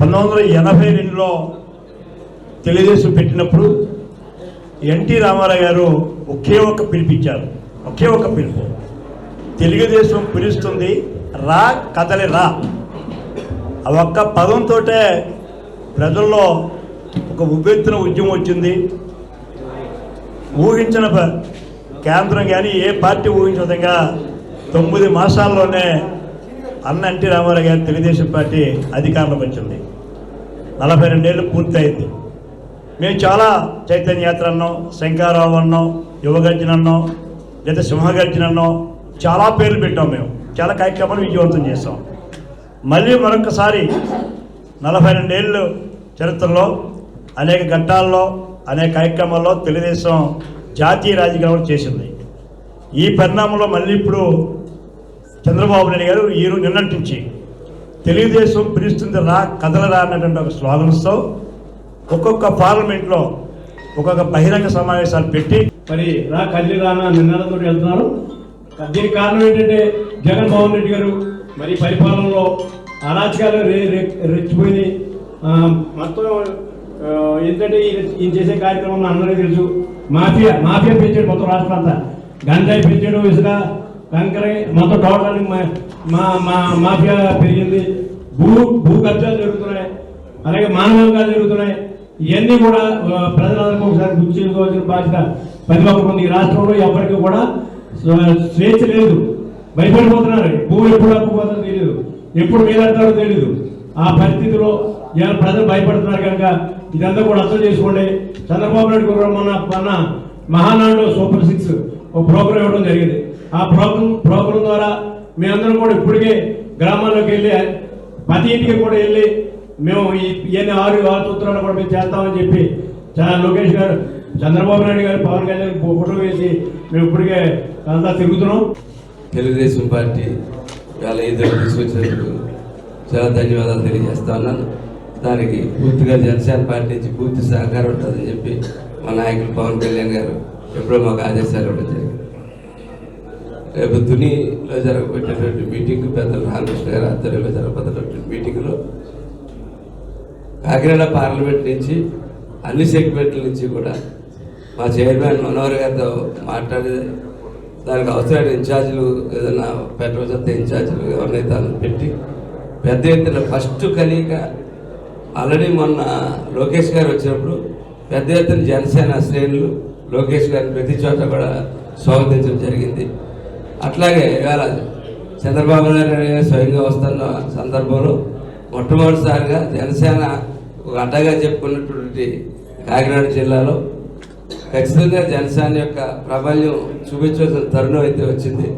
పంతొమ్మిది వందల ఎనభై రెండులో తెలుగుదేశం పెట్టినప్పుడు ఎన్టీ రామారావు గారు ఒకే ఒక్క పిలిపించారు. ఒకే ఒక్క పిలుపు. తెలుగుదేశం పిలుస్తుంది రా కదలి రా. ఆ ఒక్క పదంతో ప్రజల్లో ఒక ఉబ్బెత్తున ఉద్యమం వచ్చింది. ఊహించిన ప- కేంద్రం కానీ ఏ పార్టీ ఊహించిన విధంగా తొమ్మిది మాసాల్లోనే అన్న ఎన్టీ రామారావు గారి తెలుగుదేశం పార్టీ అధికారంలోకి వచ్చింది. నలభై రెండేళ్ళు పూర్తయింది. మేము చాలా చైతన్య యాత్ర అన్నాం శంకారావు అన్నాం యువగర్జన అన్నాం లేదా సింహగర్జన అన్నాం చాలా పేర్లు పెట్టాం మేము. చాలా కార్యక్రమాలు విజయవంతం చేస్తాం మళ్ళీ మరొకసారి నలభై రెండేళ్ళు చరిత్రలో అనేక ఘట్టాల్లో అనేక కార్యక్రమాల్లో తెలుగుదేశం జాతీయ రాజకీయాలు చేసింది. ఈ పరిణామంలో మళ్ళీ ఇప్పుడు చంద్రబాబు నాయుడు గారు ఈ రోజు నిన్నటి నుంచి తెలుగుదేశం పిలుస్తుంది రా కదలరా అన్నటువంటి ఒక స్లోగన్స్తో ఒక్కొక్క పార్లమెంట్లో ఒక్కొక్క బహిరంగ సమావేశాలు పెట్టి మరి రా కదిలి రాన నిన్నతో వెళ్తున్నారు. దీనికి కారణం ఏంటంటే జగన్మోహన్ రెడ్డి గారు మరి పరిపాలనలో అరాచకాలు రెచ్చిపోయి మొత్తం ఏంటంటే ఈయన- చేసే కార్యక్రమం అందరికీ తెలుసు. మాఫియా మాఫియా పెంచాడు మొత్తం రాష్ట్రం అంతా. గంజాయి పెంచాడు ఇసుక కంకర మొత్తం టోటల్ మా మా మాఫియా పెరిగింది. భూ భూ కబ్జాలు జరుగుతున్నాయి. అలాగే మానవంగాలు జరుగుతున్నాయి. ఇవన్నీ కూడా ప్రజలందరికీ ఒకసారి గుర్తు చేసుకోవాల్సిన బాధ్యత ప్రతి ఒక్కరు ఈ రాష్ట్రంలో ఎవరికి కూడా స్వ- స్వేచ్ఛ లేదు. భయపడిపోతున్నారు. భూమి ఎప్పుడు అప్పుపోతుందో తెలియదు ఎప్పుడు వేలాడతారో తెలియదు ఆ పరిస్థితిలో ఇవాళ ప్రజలు భయపడుతున్నారు కనుక ఇదంతా కూడా అర్థం చేసుకోండి. చంద్రబాబు నాయుడు గారు మొన్న మహానాడు సూపర్ సిక్స్ ఒక ప్రోగ్రామ్ ఇవ్వడం జరిగింది. ఆ ప్రోగ్రాం ప్రోగ్రాం ద్వారా మేమందరం కూడా ఇప్పటికే గ్రామాల్లోకి వెళ్ళి ప్రతి ఇంటికి కూడా వెళ్ళి మేము ఈ ఇవన్నీ ఆరు ఆరు సూత్రాలు కూడా మేము చేస్తామని చెప్పి చాలా లోకేష్ గారు చంద్రబాబు నాయుడు గారు పవన్ కళ్యాణ్ ఫోటో వేసి మేము ఇప్పటికే అంతా తిరుగుతున్నాం. తెలుగుదేశం పార్టీ వాళ్ళ ఇద్దరు తీసుకొచ్చినందుకు చాలా ధన్యవాదాలు తెలియజేస్తా ఉన్నాను. దానికి పూర్తిగా జనసేన పార్టీ నుంచి పూర్తి సహకారం ఉంటుందని చెప్పి మా నాయకులు పవన్ కళ్యాణ్ గారు ఎప్పుడో మాకు ఆదేశాలు ఇవ్వడం జరిగింది. రేపు దునిలో జరగబోయేటటువంటి మీటింగ్ పెద్దలు రామకృష్ణ గారు ఆధ్వర్యంలో జరగబోతున్నటువంటి మీటింగ్లో కాకినాడ పార్లమెంట్ నుంచి అన్ని సెగ్మెంట్ల నుంచి కూడా మా చైర్మన్ మనోహర్ గారితో మాట్లాడి దానికి అవసరమైన ఇన్ఛార్జీలు ఏదైనా పెట్రోల్ చెత్త ఇన్ఛార్జీలు ఎవరినైతే పెట్టి పెద్ద ఎత్తున ఫస్ట్ కలిక ఆల్రెడీ మొన్న లోకేష్ గారు వచ్చినప్పుడు పెద్ద ఎత్తున జనసేన శ్రేణులు లోకేష్ గారిని ప్రతి చోట కూడా స్వాగతించడం జరిగింది. అట్లాగే ఇవాళ చంద్రబాబు నాయుడు గారు స్వయంగా వస్తున్న సందర్భంలో మొట్టమొదటిసారిగా జనసేన ఒక అడ్డగా చెప్పుకున్నటువంటి కాకినాడ జిల్లాలో ఖచ్చితంగా జనసేన యొక్క ప్రాబల్యం చూపించవలసిన తరుణం అయితే వచ్చింది.